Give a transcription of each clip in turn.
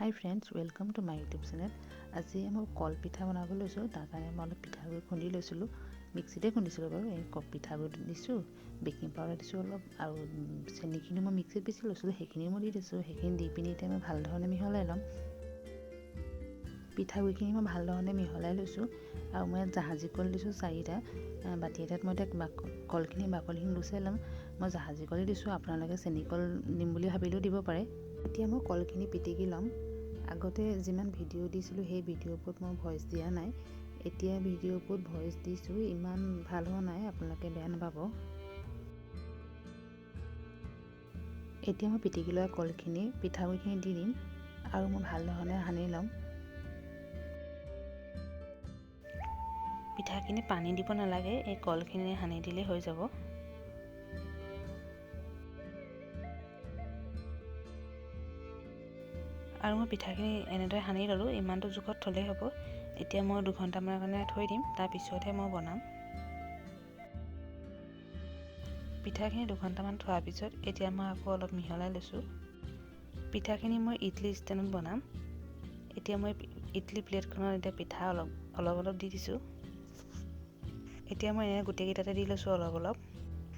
Hi friends welcome to my YouTube channel আজি মই কল পিঠা বনাব লৈছোঁ তাৰ কাৰণে মই অলপ পিঠাগুড়ি খুন্দি লৈছিলোঁ। মিক্সিতে খুন্দিছিলোঁ বাৰু এই পিঠাগুড়ি দিছোঁ বেকিং পাউডাৰ দিছোঁ অলপ আৰু চেনিখিনি মই মিক্সিত পিচি লৈছিলোঁ সেইখিনি মই দি দিছোঁ সেইখিনি দি পিনি এতিয়া মই ভাল ধৰণে মিহলাই ল'ম। পিঠাগুড়িখিনি মই ভাল ধৰণে মিহলাই লৈছোঁ আৰু মই ইয়াত জাহাজী কল দিছোঁ চাৰিটা বাতি এটাত মই এতিয়া কলখিনি বাকলিখিনি গুচাই ল'ম। মই জাহাজী কলেই দিছোঁ আপোনালোকে চেনি কল দিম বুলি ভাবিলেও দিব পাৰে। এতিয়া মই কলখিনি পিটিকি ল'ম। আগতে যিমান ভিডিঅ' দিছিলোঁ সেই ভিডিঅ'বোৰত মই ভইচ দিয়া নাই। এতিয়া ভিডিঅ'বোৰত ভইচ দিছোঁ ইমান ভাল হোৱা নাই আপোনালোকে বেয়া নাপাব। এতিয়া মই পিটিকি লোৱা কলখিনি পিঠাগুড়িখিনি দি দিম আৰু মই ভাল ধৰণে সানি ল'ম। পিঠাখিনি পানী দিব নালাগে এই কলখিনি সানি দিলেই হৈ যাব। আৰু মই পিঠাখিনি এনেদৰে সানি ল'লোঁ ইমানটো জোখত থ'লেই হ'ব। এতিয়া মই দুঘণ্টামানৰ কাৰণে থৈ দিম তাৰপিছতহে মই বনাম। পিঠাখিনি দুঘণ্টামান থোৱাৰ পিছত এতিয়া মই আকৌ অলপ মিহলাই লৈছোঁ। পিঠাখিনি মই ইডলি ষ্টেণ্ডত বনাম। এতিয়া মই ইডলি প্লেটখনত এতিয়া পিঠা অলপ অলপ অলপ দি দিছোঁ। এতিয়া মই এনে গোটেইকেইটাতে দি লৈছোঁ অলপ অলপ।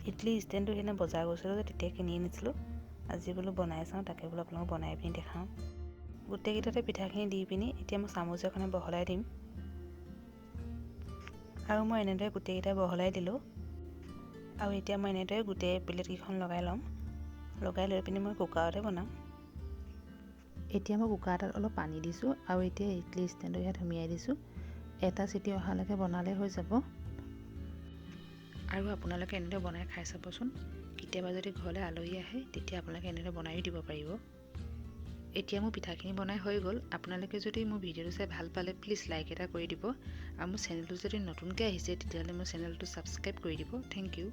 ইডলি ষ্টেণ্ডটো সেইদিনা বজাৰ গৈছিলোঁ যে তেতিয়া কিনি আনিছিলোঁ। আজি বোলো বনাই চাওঁ তাকে বোলো আপোনালোকক বনাই পিনি দেখাওঁ। গোটেইকেইটাতে পিঠাখিনি দি পিনি এতিয়া মই চামুচ এখনে বহলাই দিম। আৰু মই এনেদৰে গোটেইকেইটা বহলাই দিলোঁ। আৰু এতিয়া মই এনেদৰে গোটেই প্লেটকেইখন লগাই ল'ম। লগাই লৈ পিনি মই কুকাৰতে বনাম। এতিয়া মই কুকাৰ এটাত অলপ পানী দিছোঁ আৰু এতিয়া ইডলি ষ্টেণ্ডৰ ইয়াত সুমিয়াই দিছোঁ। এটা চিটি অহালৈকে বনালে হৈ যাব। আৰু আপোনালোকে এনেদৰে বনাই খাই চাবচোন। কেতিয়াবা যদি ঘৰলৈ আলহী আহে তেতিয়া আপোনালোকে এনেদৰে বনায়ো দিব পাৰিব। এতিয়া মোৰ পিঠাখিনি বনাই হৈ গ'ল। আপোনালোকে যদি মোৰ ভিডিঅ'টো চাই ভাল পালে প্লিজ লাইক এটা কৰি দিব। আৰু মোৰ চেনেলটো যদি নতুনকৈ আহিছে তেতিয়াহ'লে মোৰ চেনেলটো ছাবস্ক্ৰাইব কৰি দিব। Thank U